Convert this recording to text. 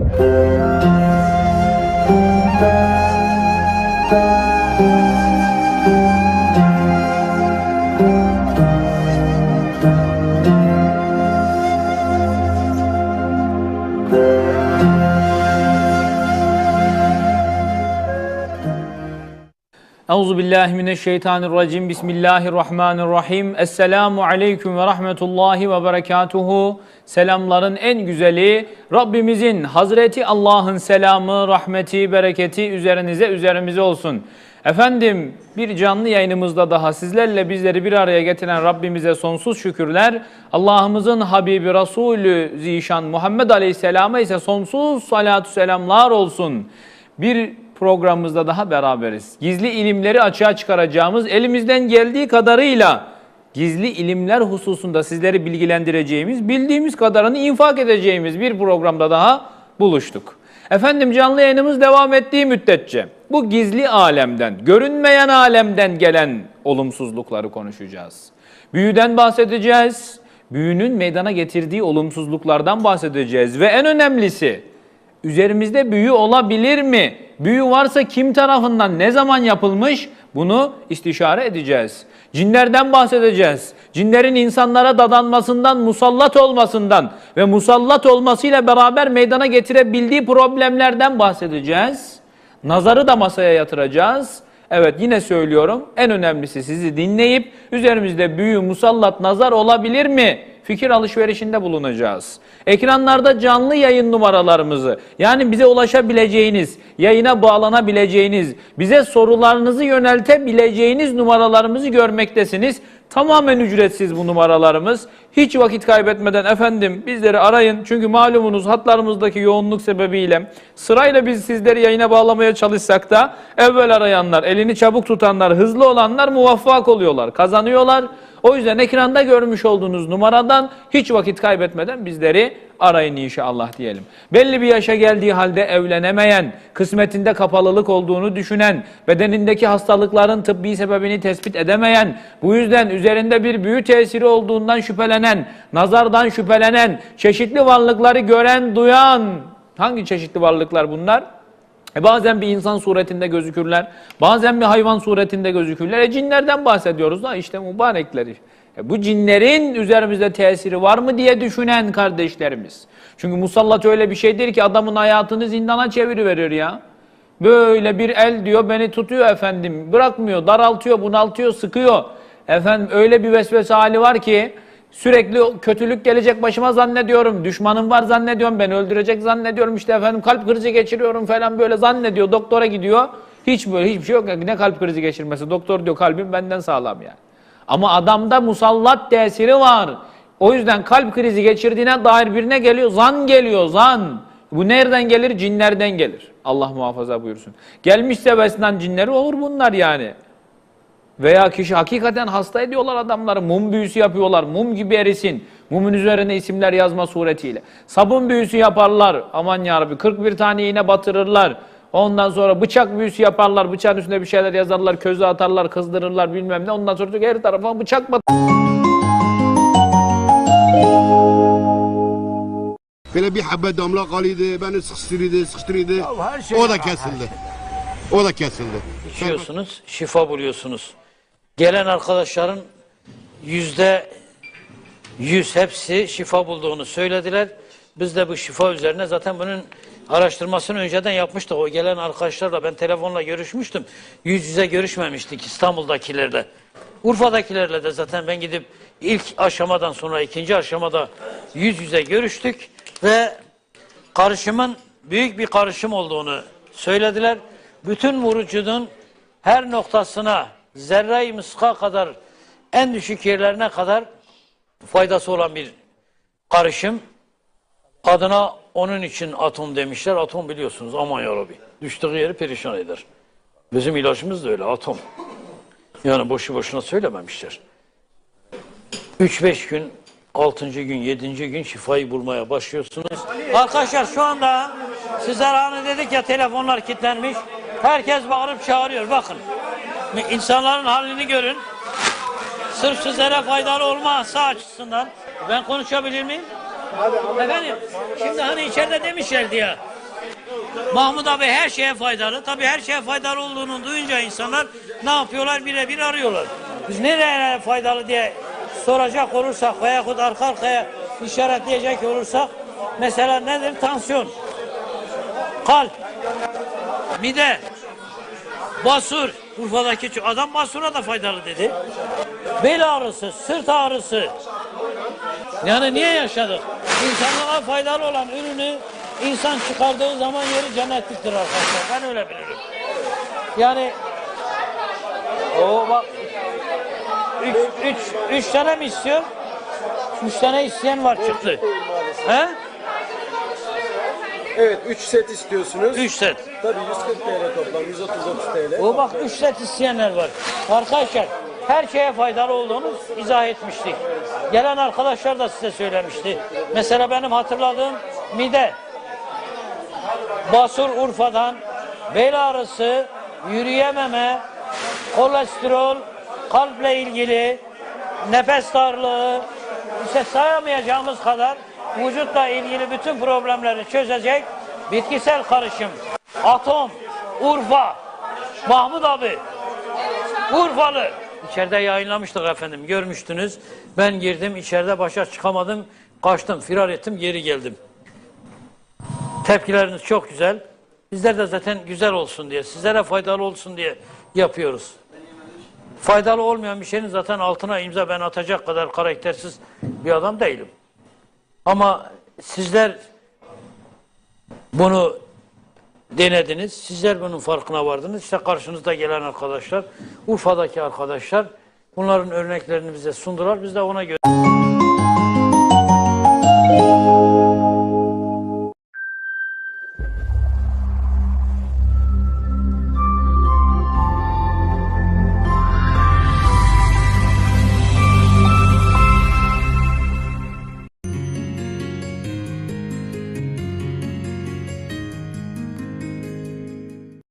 아! Euzu billahi mineşşeytanirracim. Bismillahirrahmanirrahim. Esselamu aleyküm ve rahmetullahi ve berekatuhu. Selamların en güzeli Rabbimizin Hazreti Allah'ın selamı, rahmeti, bereketi üzerinize üzerimize olsun. Efendim bir canlı yayınımızda daha sizlerle bizleri bir araya getiren Rabbimize sonsuz şükürler. Allah'ımızın Habibi Resulü Zişan Muhammed Aleyhisselam'a ise sonsuz salatu selamlar olsun. Bir programımızda daha beraberiz. Gizli ilimleri açığa çıkaracağımız, elimizden geldiği kadarıyla gizli ilimler hususunda sizleri bilgilendireceğimiz, bildiğimiz kadarını infak edeceğimiz bir programda daha buluştuk. Efendim canlı yayınımız devam ettiği müddetçe bu gizli alemden, görünmeyen alemden gelen olumsuzlukları konuşacağız. Büyüden bahsedeceğiz, büyünün meydana getirdiği olumsuzluklardan bahsedeceğiz ve en önemlisi Üzerimizde büyü olabilir mi? Büyü varsa kim tarafından ne zaman yapılmış? Bunu istişare edeceğiz. Cinlerden bahsedeceğiz. Cinlerin insanlara dadanmasından, musallat olmasından ve musallat olmasıyla beraber meydana getirebildiği problemlerden bahsedeceğiz. Nazarı da masaya yatıracağız. Evet yine söylüyorum en önemlisi sizi dinleyip üzerimizde büyü, musallat, nazar olabilir mi? Fikir alışverişinde bulunacağız. Ekranlarda canlı yayın numaralarımızı yani bize ulaşabileceğiniz, yayına bağlanabileceğiniz, bize sorularınızı yöneltebileceğiniz numaralarımızı görmektesiniz. Tamamen ücretsiz bu numaralarımız. Hiç vakit kaybetmeden efendim bizleri arayın. Çünkü malumunuz hatlarımızdaki yoğunluk sebebiyle sırayla biz sizleri yayına bağlamaya çalışsak da evvel arayanlar, elini çabuk tutanlar, hızlı olanlar muvaffak oluyorlar, kazanıyorlar. O yüzden ekranda görmüş olduğunuz numaradan hiç vakit kaybetmeden bizleri arayın inşallah diyelim. Belli bir yaşa geldiği halde evlenemeyen, kısmetinde kapalılık olduğunu düşünen, bedenindeki hastalıkların tıbbi sebebini tespit edemeyen, bu yüzden üzerinde bir büyü tesiri olduğundan şüphelenen, nazardan şüphelenen, çeşitli varlıkları gören, duyan, hangi çeşitli varlıklar bunlar? E bazen bir insan suretinde gözükürler, bazen bir hayvan suretinde gözükürler. E cinlerden bahsediyoruz da işte mübarekleri. E bu cinlerin üzerimizde tesiri var mı diye düşünen kardeşlerimiz. Çünkü musallat öyle bir şeydir ki adamın hayatını zindana çeviriverir ya. Böyle bir el diyor beni tutuyor efendim, bırakmıyor, daraltıyor, bunaltıyor, sıkıyor. Efendim öyle bir vesvese hali var ki Sürekli kötülük gelecek başıma zannediyorum. Düşmanım var zannediyorum. Beni öldürecek zannediyorum. İşte efendim kalp krizi geçiriyorum falan böyle zannediyor. Doktora gidiyor. Hiç böyle hiçbir şey yok. Ne kalp krizi geçirmesi? Doktor diyor kalbim benden sağlam yani. Ama adamda musallat tesiri var. O yüzden kalp krizi geçirdiğine dair birine geliyor. Zan geliyor zan. Bu nereden gelir? Cinlerden gelir. Allah muhafaza buyursun. Gelmiş sevesinden cinleri olur bunlar yani. Veya kişi hakikaten hasta ediyorlar adamları. Mum büyüsü yapıyorlar. Mum gibi erisin. Mumun üzerine isimler yazma suretiyle. Sabun büyüsü yaparlar. Aman yarabbi 41 tane iğne batırırlar. Ondan sonra bıçak büyüsü yaparlar. Bıçağın üstünde bir şeyler yazarlar. Közü atarlar, kızdırırlar bilmem ne. Ondan sonra her tarafa bıçak bat Böyle bir habbe damla kalıydı, beni sıkıştırıydı, sıkıştırıydı. her şey o da kesildi. O da kesildi. içiyorsunuz, şifa buluyorsunuz. Gelen arkadaşların yüzde yüz hepsi şifa bulduğunu söylediler. Biz de bu şifa üzerine zaten bunun araştırmasını önceden yapmıştık. O gelen arkadaşlarla ben telefonla görüşmüştüm. Yüz yüze görüşmemiştik İstanbul'dakilerle. Urfa'dakilerle de zaten ben gidip ilk aşamadan sonra ikinci aşamada yüz yüze görüştük ve karışımın büyük bir karışım olduğunu söylediler. Bütün vücudun her noktasına zerre-i mıska kadar en düşük yerlerine kadar faydası olan bir karışım. Adına onun için atom demişler. Atom biliyorsunuz aman yarabbi. Düştüğü yeri perişan eder. Bizim ilacımız da öyle atom. Yani boşu boşuna söylememişler. 3-5 gün, 6. gün, 7. gün şifayı bulmaya başlıyorsunuz. Arkadaşlar şu anda sizler hani dedik ya telefonlar kilitlenmiş. Herkes bağırıp çağırıyor bakın. İnsanların halini görün. Sırf sizlere faydalı olmazsa açısından. Ben konuşabilir miyim? Efendim, şimdi hani içeride demişlerdi ya, Mahmut abi her şeye faydalı. Tabii her şeye faydalı olduğunu duyunca insanlar ne yapıyorlar? Birebir arıyorlar. Biz nereye faydalı diye soracak olursak veyahut arka arkaya işaretleyecek olursak mesela nedir? Tansiyon, kalp, mide, basur. Urfa'daki adam basura da faydalı dedi. Bel ağrısı, sırt ağrısı. Yani niye yaşadık? İnsanlığa faydalı olan ürünü insan çıkardığı zaman yeri cennetliktir arkadaşlar. Ben öyle bilirim. Yani o bak üç, üç, üç tane mi istiyor? Üç tane isteyen var çıktı. He? Evet 3 set istiyorsunuz. Üç set. Tabii 140 TL toplam 130 TL. O bak üç set isteyenler var. Arkadaşlar her şeye faydalı olduğunu izah etmiştik. Gelen arkadaşlar da size söylemişti. Mesela benim hatırladığım mide, basur Urfa'dan, bel ağrısı, yürüyememe, kolesterol, kalple ilgili, nefes darlığı, işte sayamayacağımız kadar vücutla ilgili bütün problemleri çözecek bitkisel karışım. Atom, Urfa, Mahmut abi, Urfalı. İçeride yayınlamıştık efendim, görmüştünüz. Ben girdim, içeride başa çıkamadım, kaçtım, firar ettim, geri geldim. Tepkileriniz çok güzel. Bizler de zaten güzel olsun diye, sizlere faydalı olsun diye yapıyoruz. Faydalı olmayan bir şeyin zaten altına imza ben atacak kadar karaktersiz bir adam değilim. Ama sizler bunu denediniz. Sizler bunun farkına vardınız. İşte karşınızda gelen arkadaşlar, Urfa'daki arkadaşlar bunların örneklerini bize sundular. Biz de ona göre